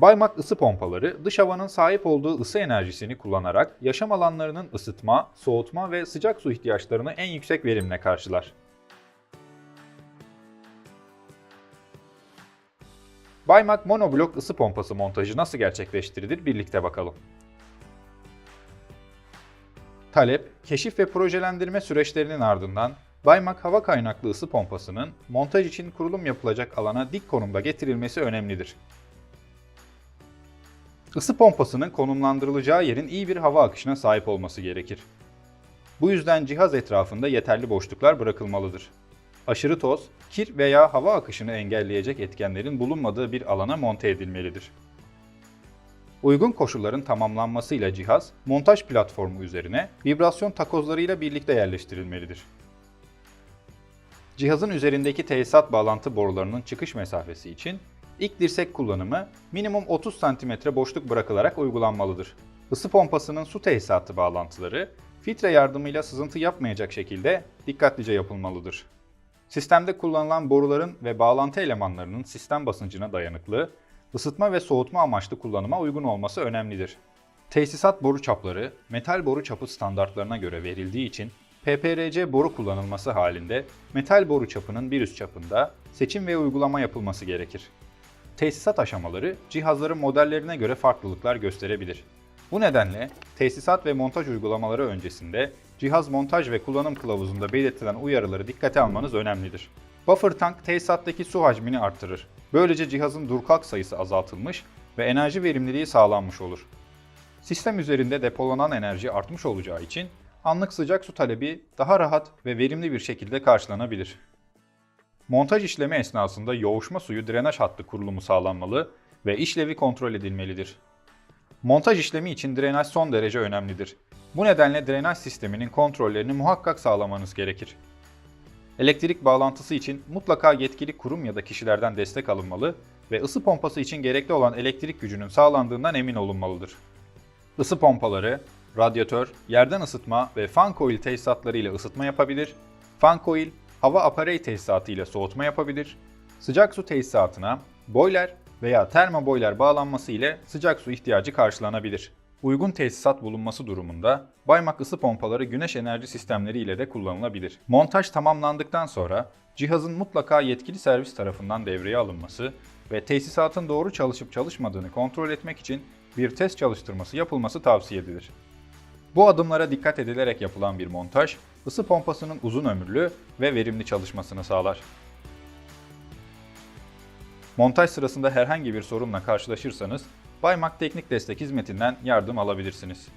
Baymak ısı pompaları dış havanın sahip olduğu ısı enerjisini kullanarak yaşam alanlarının ısıtma, soğutma ve sıcak su ihtiyaçlarını en yüksek verimle karşılar. Baymak monoblok ısı pompası montajı nasıl gerçekleştirilir birlikte bakalım. Talep, keşif ve projelendirme süreçlerinin ardından Baymak hava kaynaklı ısı pompasının montaj için kurulum yapılacak alana dik konumda getirilmesi önemlidir. Isı pompasının konumlandırılacağı yerin iyi bir hava akışına sahip olması gerekir. Bu yüzden cihaz etrafında yeterli boşluklar bırakılmalıdır. Aşırı toz, kir veya hava akışını engelleyecek etkenlerin bulunmadığı bir alana monte edilmelidir. Uygun koşulların tamamlanmasıyla cihaz, montaj platformu üzerine vibrasyon takozlarıyla birlikte yerleştirilmelidir. Cihazın üzerindeki tesisat bağlantı borularının çıkış mesafesi için ilk dirsek kullanımı minimum 30 cm boşluk bırakılarak uygulanmalıdır. Isı pompasının su tesisatı bağlantıları filtre yardımıyla sızıntı yapmayacak şekilde dikkatlice yapılmalıdır. Sistemde kullanılan boruların ve bağlantı elemanlarının sistem basıncına dayanıklı, ısıtma ve soğutma amaçlı kullanıma uygun olması önemlidir. Tesisat boru çapları metal boru çapı standartlarına göre verildiği için PPRC boru kullanılması halinde metal boru çapının bir üst çapında seçim ve uygulama yapılması gerekir. Tesisat aşamaları cihazların modellerine göre farklılıklar gösterebilir. Bu nedenle tesisat ve montaj uygulamaları öncesinde cihaz montaj ve kullanım kılavuzunda belirtilen uyarıları dikkate almanız önemlidir. Buffer tank tesisattaki su hacmini artırır. Böylece cihazın dur kalk sayısı azaltılmış ve enerji verimliliği sağlanmış olur. Sistem üzerinde depolanan enerji artmış olacağı için anlık sıcak su talebi daha rahat ve verimli bir şekilde karşılanabilir. Montaj işlemi esnasında yoğuşma suyu drenaj hattı kurulumu sağlanmalı ve işlevi kontrol edilmelidir. Montaj işlemi için drenaj son derece önemlidir. Bu nedenle drenaj sisteminin kontrollerini muhakkak sağlamanız gerekir. Elektrik bağlantısı için mutlaka yetkili kurum ya da kişilerden destek alınmalı ve ısı pompası için gerekli olan elektrik gücünün sağlandığından emin olunmalıdır. Isı pompaları, radyatör, yerden ısıtma ve fan coil tesisatları ile ısıtma yapabilir, fan coil, hava aparey tesisatı ile soğutma yapabilir, sıcak su tesisatına boiler veya termoboiler bağlanması ile sıcak su ihtiyacı karşılanabilir. Uygun tesisat bulunması durumunda Baymak ısı pompaları güneş enerji sistemleri ile de kullanılabilir. Montaj tamamlandıktan sonra cihazın mutlaka yetkili servis tarafından devreye alınması ve tesisatın doğru çalışıp çalışmadığını kontrol etmek için bir test çalıştırması yapılması tavsiye edilir. Bu adımlara dikkat edilerek yapılan bir montaj, ısı pompasının uzun ömürlü ve verimli çalışmasını sağlar. Montaj sırasında herhangi bir sorunla karşılaşırsanız Baymak Teknik Destek Hizmetinden yardım alabilirsiniz.